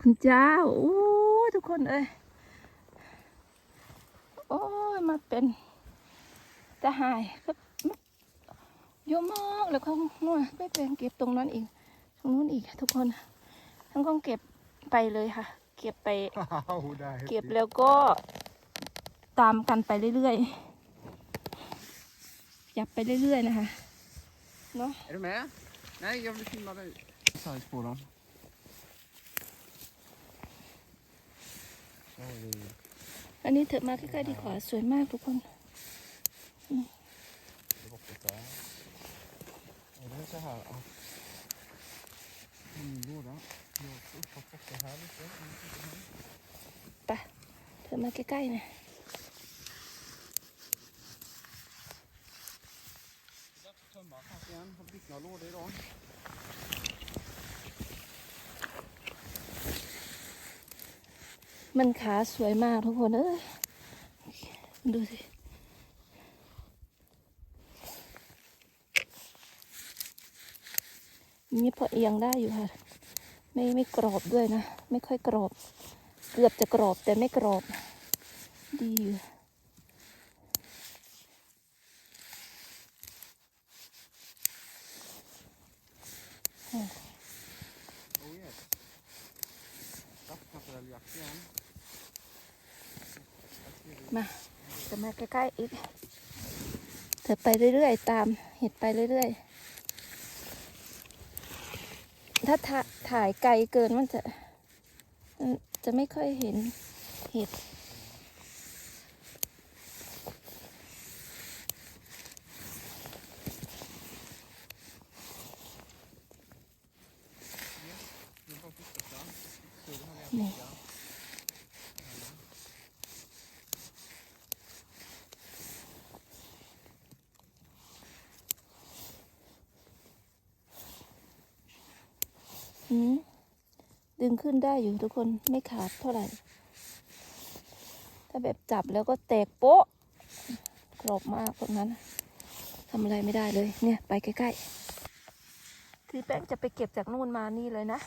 คุณเจ้าโอ้ยทุกคนเอ้ยโอ้ยมาเป็นตาหายครับเยอะมากแล้วเขานู่นไปเป็นเก็บตรงนั้นอีก ตรงนู้นอีกทุกคน ทั้งก็เก็บไปเลยค่ะ เก็บไป Wow, där är เก็บ häftigt. แล้วก็ตามกันไปเรื่อยๆจับไปเรื่อยๆนะคะเนาะ Är du med? Nej, jag vill filma dig. Size på dem. Så har vi อันนี้เถอะมาใกล้ๆดีกว่าสวยมากทุกคนปะเธอมาใกล้ๆนะทำหมาข้าวเสียนทำบิ๊หนาโลได้ร้อน มันขาสวยมากทุกคน เอ้ย ดูสิ นี่พอเอียงได้อยู่ค่ะ ไม่ไม่กรอบด้วยนะ ไม่ค่อยกรอบ เกือบจะกรอบแต่ไม่กรอบ ดีอยู่ Oh มาจะมาใกล้ๆอีกเธอไปเรื่อยๆ ตามเห็ดไปเรื่อยๆ ถ้าถ่าถ่ายไกลเกินมันจะ จะไม่ค่อยเห็นเห็ด Det är bara att fortsätta. Så det här är en Nej. fråga. อืม ดึงขึ้นได้อยู่ทุกคนไม่ขาดเท่าไหร่ ถ้าแบบจับแล้วก็แตกโป๊ะกรอบมากตรงนั้นทำอะไรไม่ได้เลยเนี่ยไปใกล้ๆ คือแป้งจะไปเก็บจากนู่นมานี่เลยนะ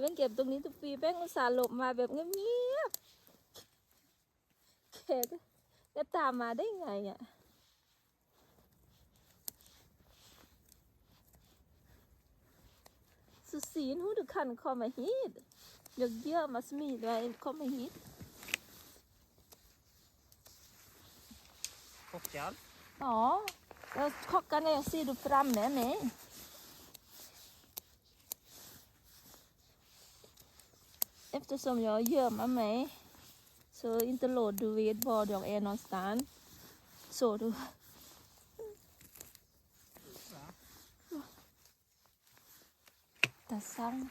แป้งเก็บตรงนี้ทุกปีแป้งอุตส่าห์หลบมาแบบเงียบๆแกก็จะตามมาได้ไงอะ Så syn hur du kan komma hit. Jag gömmer smidvägen kommer hit. Chockad? Ja, jag kockar ner ser du framme med. Eftersom jag gömmer mig så inte låt du vet var jag är någonstans. Så du. Tassang..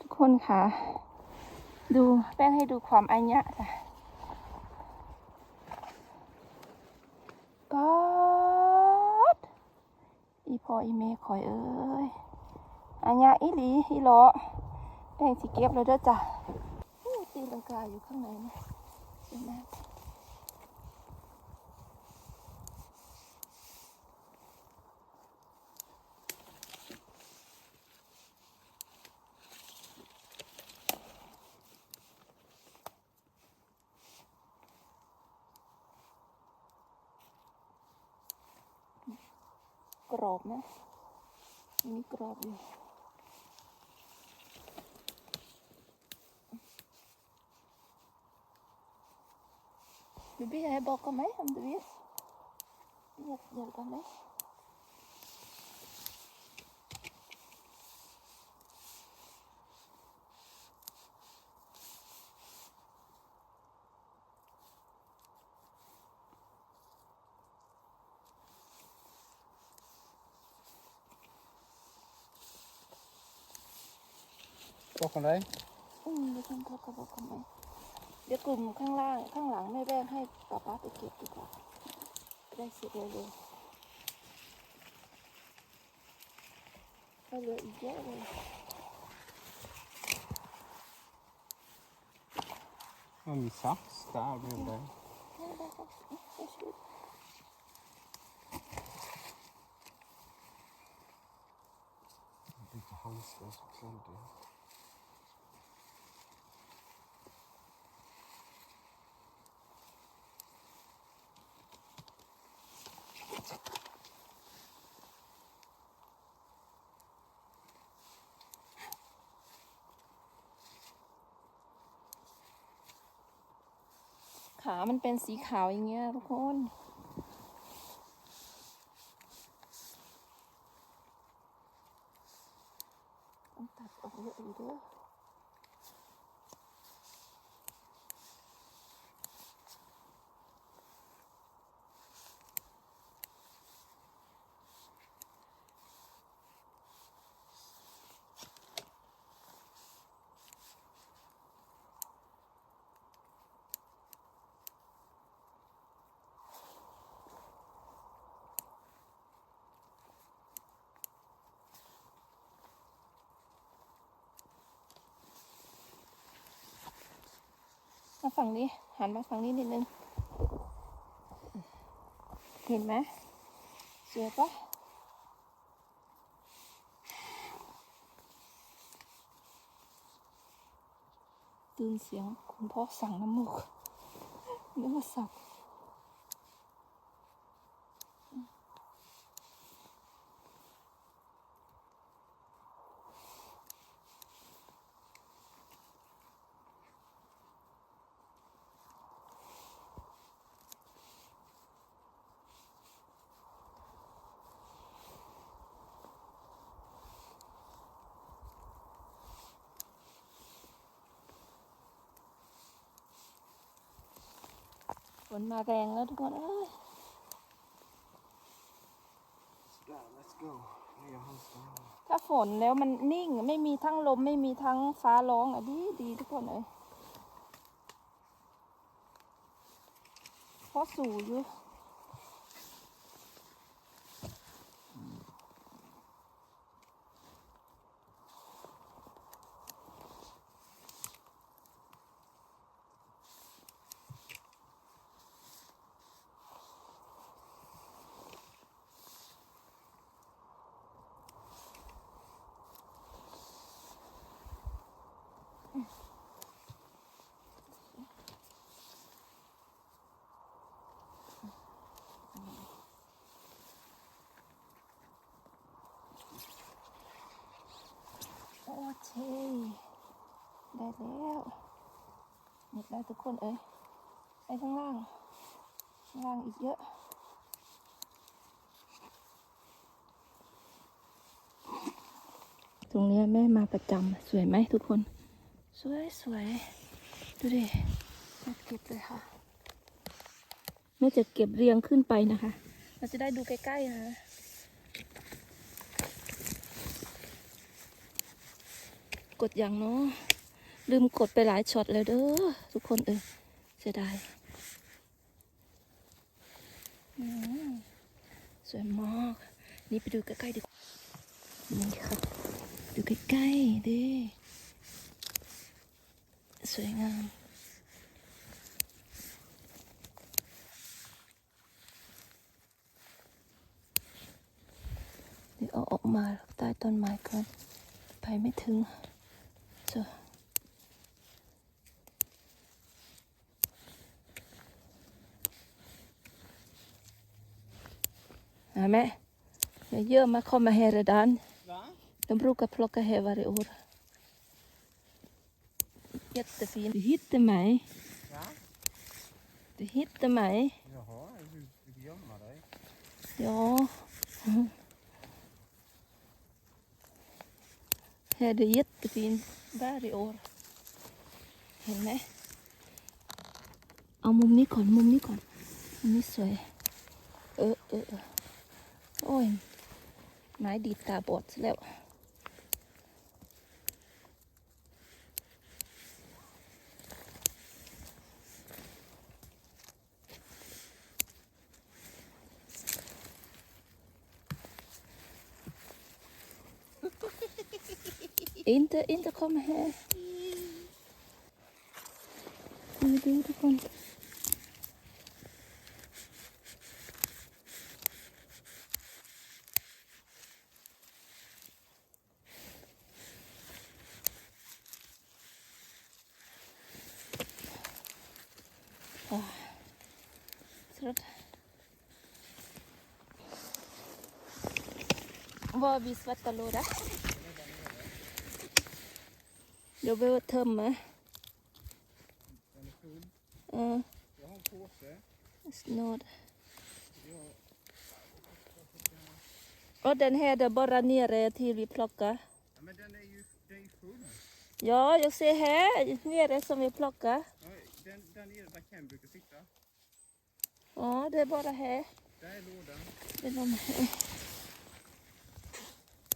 ทุกคนค่ะ ดูแป้งให้ดูความอัญญะจ้ะป๊าดอีพออีเมคอยเอ้ยอัญญะอีหลีอีหลอแป้งสิเก็บเลยเด้อจ้ะตีลังกาอยู่ข้างในนะเห็นไหมก อบนะอันนี้กรอบอยู่บีบีให้บอกกันไหมอันเดียบอกาดี๋ยวกันไหม เขาก็บอกทำไมเดี๋ยวกลุ่มข้างล่างข้างหลังแม่แบ่งให้ป๊าป๊าไปเก็บดีกว่าจะได้เสร็จเร็วๆก็เหลืออีกเยอะเลย Har min sax där bredvid. ได้ได้ครับได้ช่วย Lite handskar så kladdiga.. ขามันเป็นสีขาวอย่างเงี้ยทุกคน ต้องตัดออกเยอะอยู่เด้วย มาฝั่งนี้ หันมาฝั่งนี้นิดนึง เห็นไหมสวยปะตื่นเสียงคุณพ่อสั่งน้ำมูกนึกว่าสับ นมาแรงแล้วทุกคนเอ้ย let's go. ถ้าฝนแล้วมันนิ่งไม่มีทั้งลมไม่มีทั้งฟ้าร้องอะดีดีทุกคนเลยเพราะสูอยู่ เค ได้แล้วหมดแล้วทุกคนเอ้ยไปข้างล่างข้างล่างอีกเยอะตรงเนี้ยแม่มาประจำสวยไหมทุกคน สวยสวยดูดิแม่เก็บเลยค่ะแม่จะเก็บเรียงขึ้นไปนะคะ เราจะได้ดูใกล้ๆนะ กดอย่างเนาะลืมกดไปหลายช็อตแล้วเด้อทุกคนเออเสียดายสวยมาก นี่ไปดูใกล้ๆดีกว่านี่ครับดูใกล้ๆดิสวยงามเดี๋ยวเอาออกมาใต้ต้นไม้ก่อนไปไม่ถึง Alltså. tuttu. Nej, men gömma kommer här redan. De brukar plocka här varje år. Jättefin. Du hittade mig. Va? Du hittade mig. Jaha, du vill gömma dig? Ja. Här är det jättefint. Jättefin bär i år. เห็นไหม เอามุมนี้ก่อน มุมนี้ก่อน มุมนี้สวย เออเออโอ้ย ไม้ดีดตาบอดซะแล้ว Inte, inte komma här. Nu är du ifrån. Ah. Trött. Var har vi svarta låda? Jag behöver tömma. Den är full. Uh, Jag har en påse. Jag... Och den här där bara nere till vi plockar. Ja, men den är ju den är ju full. Ja, jag ser här nere som vi plockar. Ja, den, där nere där Ken brukar sitta. Ja, det är bara här. Där är lådan. Det är de här.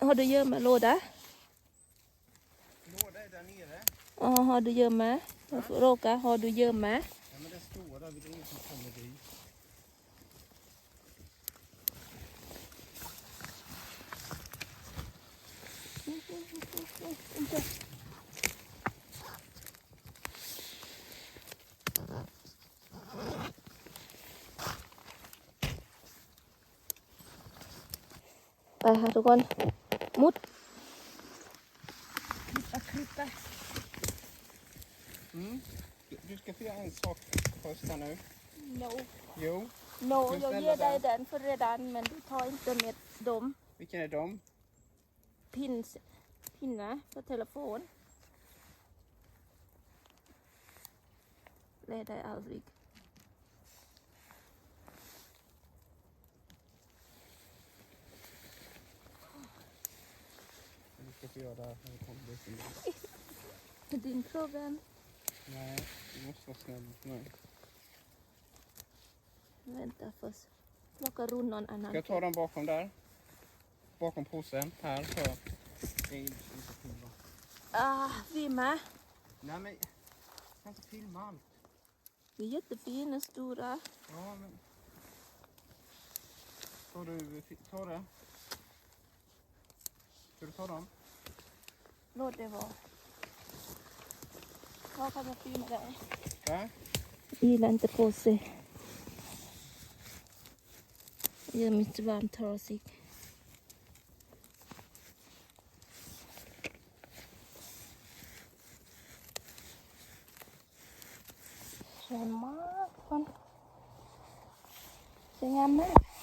Har du gömmelåda? Låda är. Ja, har du gömme? Jag får råka, har du gömme? Ja, men den står där. Det är ingen som kommer dit. Inte. ไปค่ะทุ Titta. Mm. Du ska få göra en sak först här nu. No. Jo. No, jag ger dig den för redan men du tar inte med dem. Vilken är de? Pins, pinnar för telefon. Leder aldrig. Få göra när du kommer. Det är din problem Nej, du måste vara snäll mot mig. Vänta först Plocka runt någon annan Ska jag ta dem bakom där? Bakom påsen. Här så. Det är inte så filma. Ah, vi med Nej men. Jag kan inte filma allt. De är jättefina, stora Ja men. Tar du, ta det? Ska du ta dem? Låt det vara Var kan jag filma dig? Där? Gillar inte på sig. Gör mitt varmt trasig. สวยมากทุกคนสวยงามมาก Mm.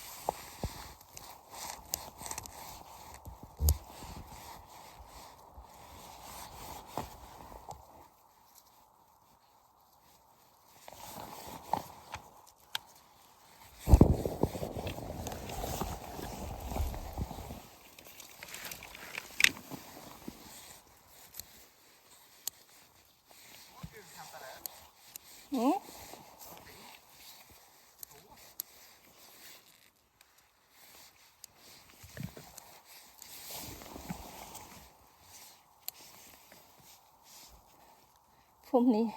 พรมนี้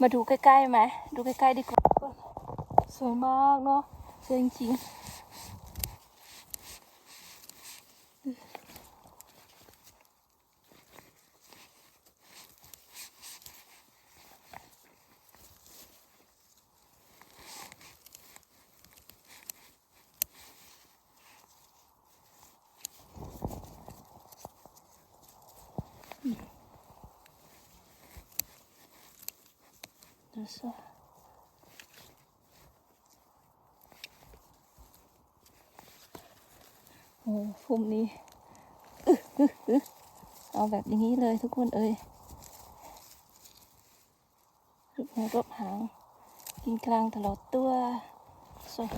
มาดูใกล้ๆไหมดูใกล้ๆดีกว่าสวยมากเนาะสวยจริงๆ ดูสิโอ้พุ่มนี้เอาแบบอย่างนี้เลยทุกคนเอ้ยรูปหัวรบหางกินกลางตลอดตัวสวย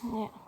เ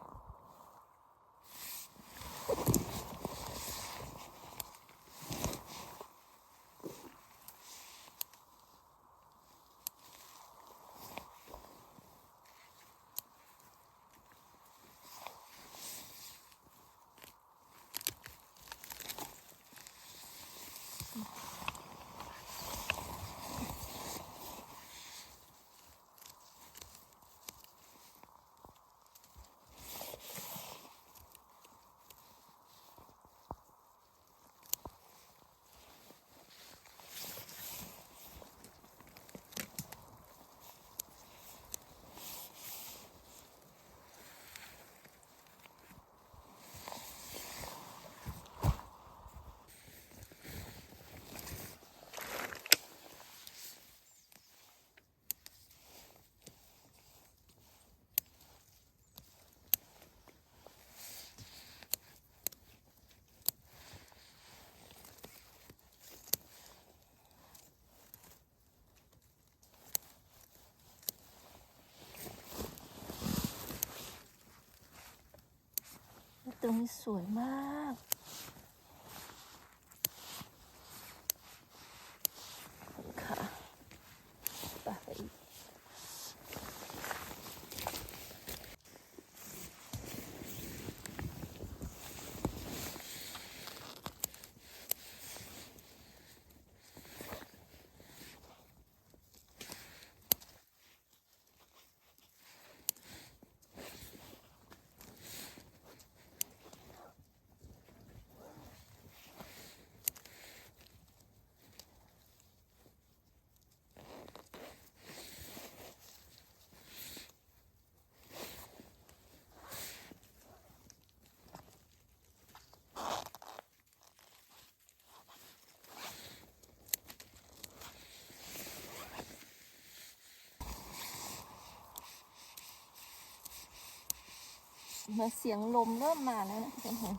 รงนี้สวยมาก เหมื่อนเสียงลมเริ่มมาแล้วนะเห็นเห็น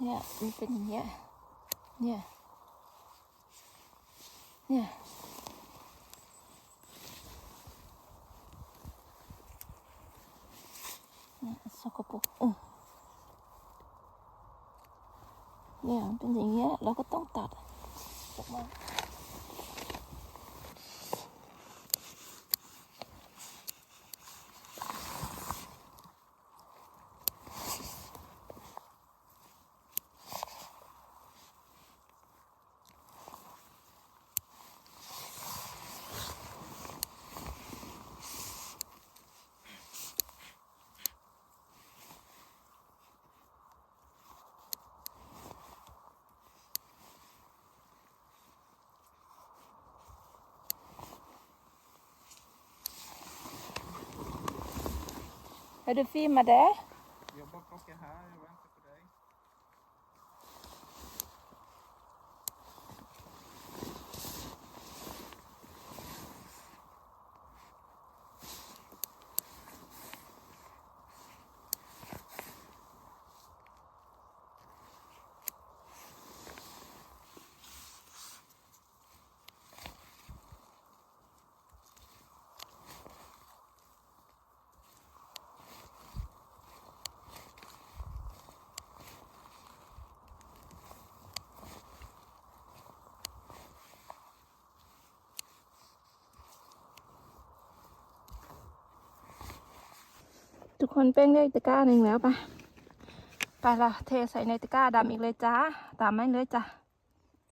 เนี่ยมันเป็นอย่างเงี้ยเนี่ยเนี่ยเนี่ยสกปรกเออเนี่ยมันเป็นอย่างเงี้ยเราก็ต้องตัดออกมา Har du filmat det? คนเป้งได้ตะกร้าหนึ่งแล้วไปไปละเทใส่ในตะกร้าดำอีกเลยจ้า ตามไม่เลยจ้า